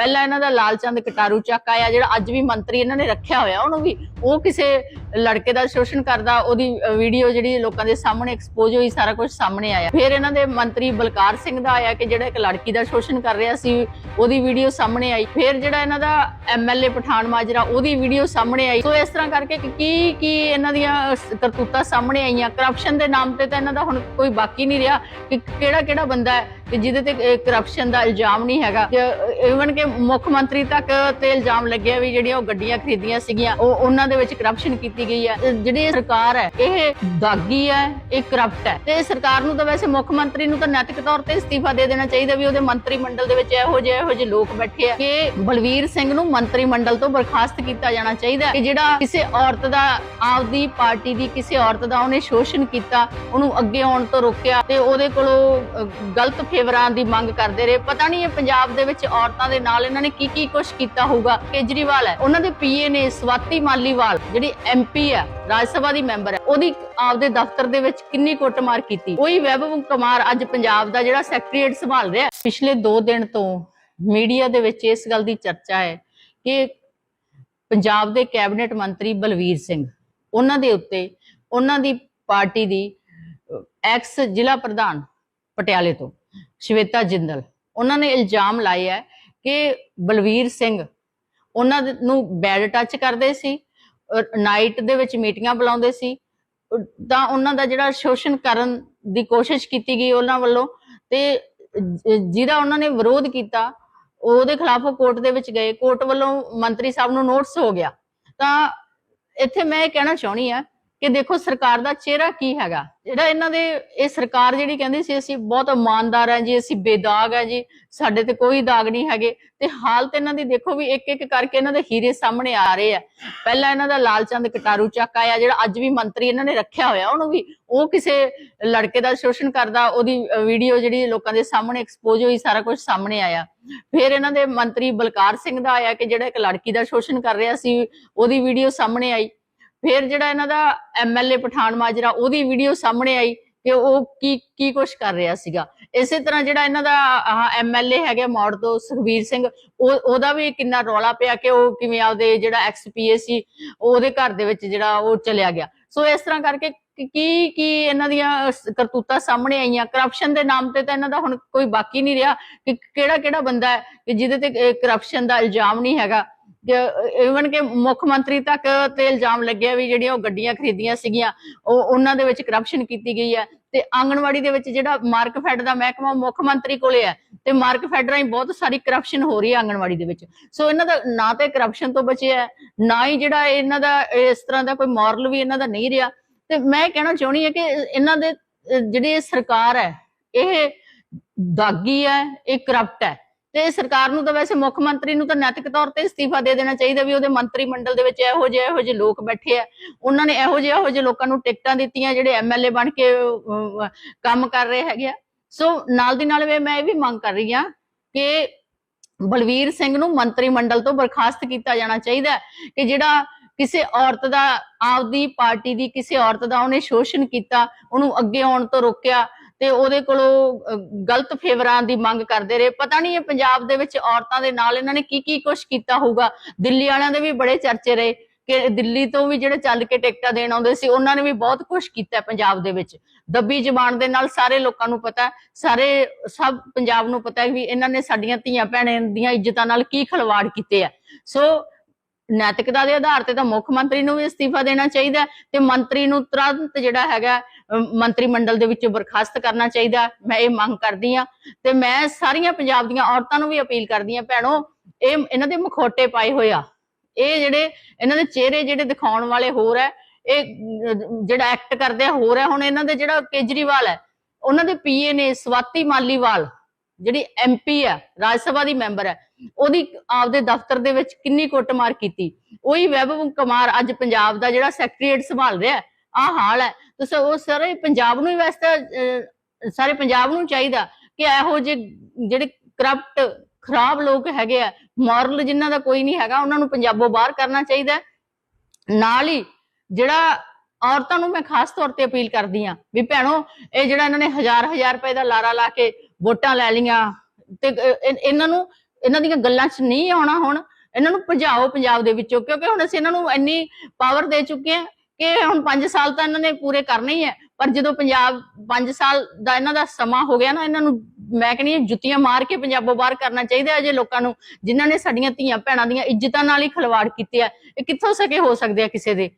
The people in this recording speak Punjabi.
ਪਹਿਲਾਂ ਇਹਨਾਂ ਦਾ ਲਾਲਚੰਦ ਕਟਾਰੂ ਚੱਕ ਆਇਆ, ਜਿਹੜਾ ਅੱਜ ਵੀ ਮੰਤਰੀ ਇਹਨਾਂ ਨੇ ਰੱਖਿਆ ਹੋਇਆ, ਉਹਨੂੰ ਵੀ, ਉਹ ਕਿਸੇ ਲੜਕੇ ਦਾ ਸ਼ੋਸ਼ਣ ਕਰਦਾ, ਉਹਦੀ ਵੀਡੀਓ ਜਿਹੜੀ ਲੋਕਾਂ ਦੇ ਸਾਹਮਣੇ ਐਕਸਪੋਜ਼ ਹੋਈ, ਸਾਰਾ ਕੁਝ ਸਾਹਮਣੇ ਆਇਆ। ਫਿਰ ਇਹਨਾਂ ਦੇ ਮੰਤਰੀ ਬਲਕਾਰ ਸਿੰਘ ਦਾ ਆਇਆ ਕਿ ਜਿਹੜਾ ਇੱਕ ਲੜਕੀ ਦਾ ਸ਼ੋਸ਼ਣ ਕਰ ਰਿਹਾ ਸੀ, ਉਹਦੀ ਵੀਡੀਓ ਸਾਹਮਣੇ ਆਈ। ਫਿਰ ਜਿਹੜਾ ਇਹਨਾਂ ਦਾ ਐਮਐਲਏ ਪਠਾਨ ਮਾਜਰਾ, ਉਹਦੀ ਵੀਡੀਓ ਸਾਹਮਣੇ ਆਈ। ਸੋ ਇਸ ਤਰ੍ਹਾਂ ਕਰਕੇ ਕੀ ਕੀ ਇਹਨਾਂ ਦੀਆਂ ਕਰਤੂਤਾਂ ਸਾਹਮਣੇ ਆਈਆਂ? ਕਰਪਸ਼ਨ ਦੇ ਨਾਮ ਤੇ ਤਾਂ ਇਹਨਾਂ ਦਾ ਹੁਣ ਕੋਈ ਬਾਕੀ ਨਹੀਂ ਰਿਹਾ ਕਿ ਕਿਹੜਾ ਕਿਹੜਾ ਬੰਦਾ ਹੈ ਕਿ ਜਿਹਦੇ ਤੇ ਕਰਪਸ਼ਨ ਦਾ ਇਲਜ਼ਾਮ ਨਹੀਂ ਹੈਗਾ। ਇਵਨ ਕਿ ਮੁੱਖ ਮੰਤਰੀ ਤੱਕ ਤੇ ਇਲਜ਼ਾਮ ਲੱਗਿਆ ਵੀ ਜਿਹੜੀਆਂ ਉਹ ਗੱਡੀਆਂ ਖਰੀਦੀਆਂ ਸੀਗੀਆਂ, ਉਹ, ਉਹਨਾਂ ਦੇ ਵਿੱਚ ਕਰਪਸ਼ਨ ਕੀਤੀ ਕੀਤੀ ਗਈ ਹੈ। ਜਿਹੜੀ ਇਹ ਸਰਕਾਰ ਹੈ, ਇਹ ਦਾਗੀ ਹੈ, ਇਹ ਕਰਪਟ ਹੈ। ਤੇ ਸਰਕਾਰ ਨੂੰ ਤਾਂ ਵੈਸੇ ਮੁੱਖ ਮੰਤਰੀ ਨੂੰ ਤਾਂ ਨੈਤਿਕ ਤੌਰ ਤੇ ਅਸਤੀਫਾ ਦੇ ਦੇਣਾ ਚਾਹੀਦਾ ਵੀ ਉਹਦੇ ਮੰਤਰੀ ਮੰਡਲ ਦੇ ਵਿੱਚ ਇਹੋ ਜਿਹੇ ਇਹੋ ਜਿਹੇ ਲੋਕ ਬੈਠੇ ਆ। ਕਿ ਬਲਵੀਰ ਸਿੰਘ ਨੂੰ ਮੰਤਰੀ ਮੰਡਲ ਤੋਂ ਬਰਖਾਸਤ ਕੀਤਾ ਜਾਣਾ ਚਾਹੀਦਾ ਕਿ ਜਿਹੜਾ ਕਿਸੇ ਔਰਤ ਦਾ, ਆਪਦੀ ਪਾਰਟੀ ਦੀ ਕਿਸੇ ਔਰਤ ਦਾ ਉਹਨੇ ਸ਼ੋਸ਼ਣ ਕੀਤਾ, ਉਹਨੂੰ ਅੱਗੇ ਆਉਣ ਤੋਂ ਰੋਕਿਆ ਤੇ ਉਹਦੇ ਕੋਲੋਂ ਗਲਤ ਫੇਵਰਾਂ ਦੀ ਮੰਗ ਕਰਦੇ ਰਹੇ। ਪਤਾ ਨਹੀਂ ਇਹ ਪੰਜਾਬ ਦੇ ਵਿੱਚ ਔਰਤਾਂ ਦੇ ਨਾਲ ਇਹਨਾਂ ਨੇ ਕੀ ਕੀ ਕੁਝ ਕੀਤਾ ਹੋਊਗਾ। ਕੇਜਰੀਵਾਲ ਹੈ, ਉਹਨਾਂ ਦੇ ਪੀਏ ਨੇ ਸਵਾਤੀ ਮਾਲੀਵਾਲ, ਜਿਹੜੀ ਐਮਪੀ ਹੈ ਰਾਜ ਸਭਾ ਦੀ ਮੈਂਬਰ ਹੈ ਉਹਦੀ ਆਪਦੇ ਦਫ਼ਤਰ ਦੇ ਵਿੱਚ ਕਿੰਨੀ ਕੁੱਟਮਾਰ ਕੀਤੀ? ਉਹੀ ਵੈਭਵ ਕੁਮਾਰ ਅੱਜ ਪੰਜਾਬ ਦਾ ਜਿਹੜਾ ਸੈਕਟਰੀਏਟ ਸੰਭਾਲ ਰਿਹਾ ਪਿਛਲੇ 2 ਦਿਨ ਤੋਂ ਮੀਡੀਆ ਦੇ ਵਿੱਚ ਇਸ ਗੱਲ ਦੀ ਚਰਚਾ ਹੈ ਕਿ ਪੰਜਾਬ ਦੇ ਕੈਬਨਿਟ ਮੰਤਰੀ ਬਲਵੀਰ ਸਿੰਘ, ਉਹਨਾਂ ਦੇ ਉੱਤੇ ਉਹਨਾਂ ਦੀ ਪਾਰਟੀ ਦੀ ਐਕਸ ਜ਼ਿਲ੍ਹਾ ਪ੍ਰਧਾਨ ਪਟਿਆਲੇ ਤੋਂ, ਸ਼ਵੇਤਾ ਜਿੰਦਲ, ਉਹਨਾਂ ਨੇ ਇਲਜ਼ਾਮ ਲਾਇਆ ਹੈ ਕਿ ਬਲਵੀਰ ਸਿੰਘ ਉਹਨਾਂ ਨੂੰ ਬੈਡ ਟੱਚ ਕਰਦੇ ਸੀ ਨਾਈਟ ਦੇ ਵਿੱਚ ਮੀਟਿੰਗਾਂ ਬੁਲਾਉਂਦੇ ਸੀ। ਤਾਂ ਉਹਨਾਂ ਦਾ ਜਿਹੜਾ ਸ਼ੋਸ਼ਣ ਕਰਨ ਦੀ ਕੋਸ਼ਿਸ਼ ਕੀਤੀ ਗਈ ਉਹਨਾਂ ਵੱਲੋਂ ਤੇ ਜ- ਜਿਹਦਾ ਉਹਨਾਂ ਨੇ ਵਿਰੋਧ ਕੀਤਾ, ਉਹਦੇ ਖਿਲਾਫ ਉਹ ਕੋਰਟ ਦੇ ਵਿੱਚ ਗਏ। ਕੋਰਟ ਵੱਲੋਂ ਮੰਤਰੀ ਸਾਹਿਬ ਨੂੰ ਨੋਟਿਸ ਹੋ ਗਿਆ। ਤਾਂ ਇੱਥੇ ਮੈਂ ਇਹ ਕਹਿਣਾ ਚਾਹਣੀ ਆ ਕਿ ਦੇਖੋ ਸਰਕਾਰ ਦਾ ਚਿਹਰਾ ਕੀ ਹੈਗਾ? ਜਿਹੜਾ ਇਹਨਾਂ ਦੇ, ਇਹ ਸਰਕਾਰ ਜਿਹੜੀ ਕਹਿੰਦੀ ਸੀ, ਅਸੀਂ ਬਹੁਤ ਇਮਾਨਦਾਰ ਹਾਂ ਜੀ, ਅਸੀਂ ਬੇਦਾਗ ਹਾਂ ਜੀ, ਸਾਡੇ ਤੇ ਕੋਈ ਦਾਗ ਨਹੀਂ ਹੈਗੇ। ਤੇ ਹਾਲਤ ਇਹਨਾਂ ਦੀ ਦੇਖੋ ਵੀ ਇੱਕ ਇੱਕ ਕਰਕੇ ਇਹਨਾਂ ਦੇ ਹੀਰੇ ਸਾਹਮਣੇ ਆ ਰਹੇ ਆ। ਪਹਿਲਾਂ ਇਹਨਾਂ ਦਾ ਲਾਲਚੰਦ ਕਟਾਰੂ ਚੱਕ ਆਇਆ, ਜਿਹੜਾ ਅੱਜ ਵੀ ਮੰਤਰੀ ਇਹਨਾਂ ਨੇ ਰੱਖਿਆ ਹੋਇਆ, ਉਹਨੂੰ ਵੀ ਉਹ ਕਿਸੇ ਲੜਕੇ ਦਾ ਸ਼ੋਸ਼ਣ ਕਰਦਾ, ਉਹਦੀ ਵੀਡੀਓ ਜਿਹੜੀ ਲੋਕਾਂ ਦੇ ਸਾਹਮਣੇ ਐਕਸਪੋਜ਼ ਹੋਈ, ਸਾਰਾ ਕੁਝ ਸਾਹਮਣੇ ਆਇਆ। ਫਿਰ ਇਹਨਾਂ ਦੇ ਮੰਤਰੀ ਬਲਕਾਰ ਸਿੰਘ ਦਾ ਆਇਆ ਕਿ ਜਿਹੜਾ ਇੱਕ ਲੜਕੀ ਦਾ ਸ਼ੋਸ਼ਣ ਕਰ ਰਿਹਾ ਸੀ, ਉਹਦੀ ਵੀਡੀਓ ਸਾਹਮਣੇ ਆਈ। ਫਿਰ ਜਿਹੜਾ ਇਹਨਾਂ ਦਾ ਐਮਐਲਏ ਪਠਾਨ ਮਾਜਰਾ, ਉਹਦੀ ਵੀਡੀਓ ਸਾਹਮਣੇ ਆਈ ਕਿ ਉਹ ਕੀ ਕੀ ਕੁਝ ਕਰ ਰਿਹਾ ਸੀਗਾ। ਇਸੇ ਤਰ੍ਹਾਂ ਜਿਹੜਾ ਇਹਨਾਂ ਦਾ ਐਮਐਲਏ ਹੈਗੇ ਮੌੜ ਤੋਂ ਸੁਖਬੀਰ ਸਿੰਘ, ਉਹ, ਉਹਦਾ ਵੀ ਕਿੰਨਾ ਰੌਲਾ ਪਿਆ ਕਿ ਉਹ ਕਿਵੇਂ ਆਪਦੇ ਜਿਹੜਾ ਐਕਸਪੀਏ ਸੀ, ਉਹਦੇ ਘਰ ਦੇ ਵਿੱਚ ਜਿਹੜਾ ਉਹ ਚਲਿਆ ਗਿਆ। ਸੋ ਇਸ ਤਰ੍ਹਾਂ ਕਰਕੇ ਕੀ ਕੀ ਇਹਨਾਂ ਦੀਆਂ ਕਰਤੂਤਾਂ ਸਾਹਮਣੇ ਆਈਆਂ? ਕਰਪਸ਼ਨ ਦੇ ਨਾਮ ਤੇ ਤਾਂ ਇਹਨਾਂ ਦਾ ਹੁਣ ਕੋਈ ਬਾਕੀ ਨਹੀਂ ਰਿਹਾ ਕਿ ਕਿਹੜਾ ਕਿਹੜਾ ਬੰਦਾ ਹੈ ਕਿ ਜਿਹਦੇ ਤੇ ਕਰਪਸ਼ਨ ਦਾ ਇਲਜ਼ਾਮ ਨਹੀਂ ਹੈਗਾ। ਇਵਨ ਕਿ ਮੁੱਖ ਮੰਤਰੀ ਤੱਕ ਤੇ ਇਲਜ਼ਾਮ ਲੱਗਿਆ ਵੀ ਜਿਹੜੀਆਂ ਉਹ ਗੱਡੀਆਂ ਖਰੀਦੀਆਂ ਸੀਗੀਆਂ, ਉਹ ਉਹਨਾਂ ਦੇ ਵਿੱਚ ਕਰਪਸ਼ਨ ਕੀਤੀ ਗਈ ਹੈ ਤੇ ਆਂਗਣਵਾੜੀ ਦੇ ਵਿੱਚ ਜਿਹੜਾ ਮਾਰਕਫੈਡ ਦਾ ਮਹਿਕਮਾ ਮੁੱਖ ਮੰਤਰੀ ਕੋਲੇ ਹੈ ਤੇ ਮਾਰਕਫੈਡ ਰਾਹੀਂ ਬਹੁਤ ਸਾਰੀ ਕਰਪਸ਼ਨ ਹੋ ਰਹੀ ਹੈ ਆਂਗਣਵਾੜੀ ਦੇ ਵਿੱਚ। ਸੋ ਇਹਨਾਂ ਦਾ ਨਾ ਤੇ ਕਰਪਸ਼ਨ ਤੋਂ ਬਚਿਆ ਨਾ ਹੀ ਜਿਹੜਾ ਇਹਨਾਂ ਦਾ, ਇਸ ਤਰ੍ਹਾਂ ਦਾ ਕੋਈ ਮੋਰਲ ਵੀ ਇਹਨਾਂ ਦਾ ਨਹੀਂ ਰਿਹਾ। ਤੇ ਮੈਂ ਕਹਿਣਾ ਚਾਹੁੰਦੀ ਹਾਂ ਕਿ ਇਹਨਾਂ ਦੇ ਜਿਹੜੀ ਸਰਕਾਰ ਹੈ, ਇਹ ਦਾਗੀ ਹੈ, ਇਹ ਕਰਪਟ ਹੈ। ਤੇ ਸਰਕਾਰ ਨੂੰ ਤਾਂ ਵੈਸੇ ਮੁੱਖ ਮੰਤਰੀ ਨੂੰ ਤਾਂ ਨੈਤਿਕ ਤੌਰ ਤੇ ਅਸਤੀਫਾ ਦੇ ਦੇਣਾ ਚਾਹੀਦਾ ਵੀ ਉਹਦੇ ਮੰਤਰੀ ਮੰਡਲ ਦੇ ਵਿੱਚ ਇਹੋ ਜਿਹੇ ਇਹੋ ਜਿਹੇ ਲੋਕ ਬੈਠੇ ਆ। ਉਹਨਾਂ ਨੇ ਇਹੋ ਜਿਹੇ ਇਹੋ ਜਿਹੇ ਲੋਕਾਂ ਨੂੰ ਟਿਕਟਾਂ ਦਿੱਤੀਆਂ, ਜਿਹੜੇ ਐਮਐਲਏ ਬਣ ਕੇ ਕੰਮ ਕਰ ਰਹੇ ਹੈਗੇ ਆ। ਸੋ ਨਾਲ ਦੀ ਨਾਲ ਮੈਂ ਇਹ ਵੀ ਮੰਗ ਕਰ ਰਹੀ ਹਾਂ ਕਿ ਬਲਵੀਰ ਸਿੰਘ ਨੂੰ ਮੰਤਰੀ ਮੰਡਲ ਤੋਂ ਬਰਖਾਸਤ ਕੀਤਾ ਜਾਣਾ ਚਾਹੀਦਾ ਕਿ ਜਿਹੜਾ ਕਿਸੇ ਔਰਤ ਦਾ, ਆਪਦੀ ਪਾਰਟੀ ਦੀ ਕਿਸੇ ਔਰਤ ਦਾ ਉਹਨੇ ਸ਼ੋਸ਼ਣ ਕੀਤਾ, ਉਹਨੂੰ ਅੱਗੇ ਆਉਣ ਤੋਂ ਰੋਕਿਆ ਤੇ ਉਹਦੇ ਕੋਲੋਂ ਗਲਤ ਫੇਵਰਾਂ ਦੀ ਮੰਗ ਕਰਦੇ ਰਹੇ। ਪਤਾ ਨਹੀਂ ਇਹ ਪੰਜਾਬ ਦੇ ਵਿੱਚ ਔਰਤਾਂ ਦੇ ਨਾਲ ਇਹਨਾਂ ਨੇ ਕੀ ਕੀ ਕੁਝ ਕੀਤਾ ਹੋਊਗਾ। ਦਿੱਲੀ ਵਾਲਿਆਂ ਦੇ ਵੀ ਬੜੇ ਚਰਚੇ ਰਹੇ ਕਿ ਦਿੱਲੀ ਤੋਂ ਵੀ ਜਿਹੜੇ ਚੱਲ ਕੇ ਟਿਕਟਾਂ ਦੇਣ ਆਉਂਦੇ ਸੀ, ਉਹਨਾਂ ਨੇ ਵੀ ਬਹੁਤ ਕੁਝ ਕੀਤਾ ਪੰਜਾਬ ਦੇ ਵਿੱਚ। ਦੱਬੀ ਜ਼ਬਾਨ ਦੇ ਨਾਲ ਸਾਰੇ ਲੋਕਾਂ ਨੂੰ ਪਤਾ ਸਾਰੇ, ਸਭ ਪੰਜਾਬ ਨੂੰ ਪਤਾ ਹੈ ਵੀ ਇਹਨਾਂ ਨੇ ਸਾਡੀਆਂ ਧੀਆਂ ਭੈਣਾਂ ਦੀਆਂ ਇੱਜ਼ਤਾਂ ਨਾਲ ਕੀ ਖਲਵਾੜ ਕੀਤੇ ਆ। ਸੋ, ਨੈਤਿਕਤਾ ਦੇ ਆਧਾਰ ਤੇ ਤਾਂ ਮੁੱਖ ਮੰਤਰੀ ਨੂੰ ਵੀ ਅਸਤੀਫਾ ਦੇਣਾ ਚਾਹੀਦਾ ਤੇ ਮੰਤਰੀ ਨੂੰ ਤੁਰੰਤ ਜਿਹੜਾ ਹੈਗਾ ਮੰਤਰੀ ਮੰਡਲ ਦੇ ਵਿੱਚੋਂ ਬਰਖਾਸਤ ਕਰਨਾ ਚਾਹੀਦਾ। ਮੈਂ ਇਹ ਮੰਗ ਕਰਦੀ ਆ ਤੇ ਮੈਂ ਸਾਰੀਆਂ ਪੰਜਾਬ ਦੀਆਂ ਔਰਤਾਂ ਨੂੰ ਵੀ ਅਪੀਲ ਕਰਦੀ ਆ ਭੈਣੋ, ਇਹ ਇਹਨਾਂ ਦੇ ਮਖੌਟੇ ਪਾਏ ਹੋਏ ਆ। ਇਹ ਜਿਹੜੇ ਇਹਨਾਂ ਦੇ ਚਿਹਰੇ ਜਿਹੜੇ ਦਿਖਾਉਣ ਵਾਲੇ ਹੋਰ ਹੈ, ਇਹ ਜਿਹੜਾ ਐਕਟ ਕਰਦੇ ਆ, ਹੋਰ ਹੈ, ਹੁਣ ਇਹਨਾਂ ਦੇ ਜਿਹੜਾ ਕੇਜਰੀਵਾਲ ਹੈ, ਉਹਨਾਂ ਦੇ ਪੀਏ ਨੇ ਸਵਾਤੀ ਮਾਲੀਵਾਲ, ਜਿਹੜੀ ਐਮਪੀ ਹੈ, ਰਾਜ ਸਭਾ ਦੀ ਮੈਂਬਰ ਹੈ, ਉਹਦੀ ਆਪਦੇ ਦਫ਼ਤਰ ਦੇ ਵਿੱਚ ਕਿੰਨੀ ਕੁੱਟਮਾਰ ਕੀਤੀ। ਉਹੀ ਵੈਭਵ ਕੁਮਾਰ ਅੱਜ ਪੰਜਾਬ ਦਾ ਜਿਹੜਾ ਸੈਕਟਰੀਏਟ ਸੰਭਾਲ ਰਿਹਾ ਆਹ ਹਾਲ ਹੈ। ਤੁਸੀਂ ਉਹ ਸਾਰੇ ਪੰਜਾਬ ਨੂੰ ਹੀ ਵੈਸੇ ਸਾਰੇ ਪੰਜਾਬ ਨੂੰ ਚਾਹੀਦਾ ਕਿ ਇਹੋ ਜਿਹੇ ਜਿਹੜੇ ਕਰਪਟ, ਖਰਾਬ ਲੋਕ ਹੈਗੇ ਆ, ਮੋਰਲ ਜਿਨ੍ਹਾਂ ਦਾ ਕੋਈ ਨਹੀਂ ਹੈਗਾ, ਉਹਨਾਂ ਨੂੰ ਪੰਜਾਬੋਂ ਬਾਹਰ ਕਰਨਾ ਚਾਹੀਦਾ ਨਾਲ ਹੀ ਜਿਹੜਾ ਔਰਤਾਂ ਨੂੰ ਮੈਂ ਖਾਸ ਤੌਰ ਤੇ ਅਪੀਲ ਕਰਦੀ ਆ ਵੀ ਭੈਣੋ, ਇਹ ਜਿਹੜਾ ਇਹਨਾਂ ਨੇ ਹਜ਼ਾਰ ਹਜ਼ਾਰ ਰੁਪਏ ਦਾ ਲਾਰਾ ਲਾ ਕੇ ਵੋਟਾਂ ਲੈ ਲੀਆਂ ਤੇ ਇਹਨਾਂ ਨੂੰ, ਇਹਨਾਂ ਦੀਆਂ ਗੱਲਾਂ 'ਚ ਨਹੀਂ ਆਉਣਾ ਹੁਣ, ਇਹਨਾਂ ਨੂੰ ਭਜਾਓ ਪੰਜਾਬ ਦੇ ਵਿੱਚੋਂ, ਕਿਉਂਕਿ ਹੁਣ ਅਸੀਂ ਇਹਨਾਂ ਨੂੰ ਇੰਨੀ ਪਾਵਰ ਦੇ ਚੁੱਕੇ ਆ ਕਿ ਹੁਣ 5 ਸਾਲ ਤਾਂ ਇਹਨਾਂ ਨੇ ਪੂਰੇ ਕਰਨੇ ਹੀ ਹੈ ਪਰ ਜਦੋਂ ਪੰਜਾਬ 5 ਸਾਲ ਦਾ ਇਹਨਾਂ ਦਾ ਸਮਾਂ ਹੋ ਗਿਆ ਨਾ, ਇਹਨਾਂ ਨੂੰ ਮੈਂ ਕਹਿੰਦੀ ਜੁੱਤੀਆਂ ਮਾਰ ਕੇ ਪੰਜਾਬੋਂ ਬਾਹਰ ਕਰਨਾ ਚਾਹੀਦਾ ਹੈ ਜੇ ਲੋਕਾਂ ਨੂੰ, ਜਿਨ੍ਹਾਂ ਨੇ ਸਾਡੀਆਂ ਧੀਆਂ ਭੈਣਾਂ ਦੀਆਂ ਇੱਜ਼ਤਾਂ ਨਾਲ ਹੀ ਖਿਲਵਾੜ ਕੀਤੇ ਆ, ਇਹ ਕਿੱਥੋਂ ਸਕੇ ਹੋ ਸਕਦੇ ਆ ਕਿਸੇ ਦੇ?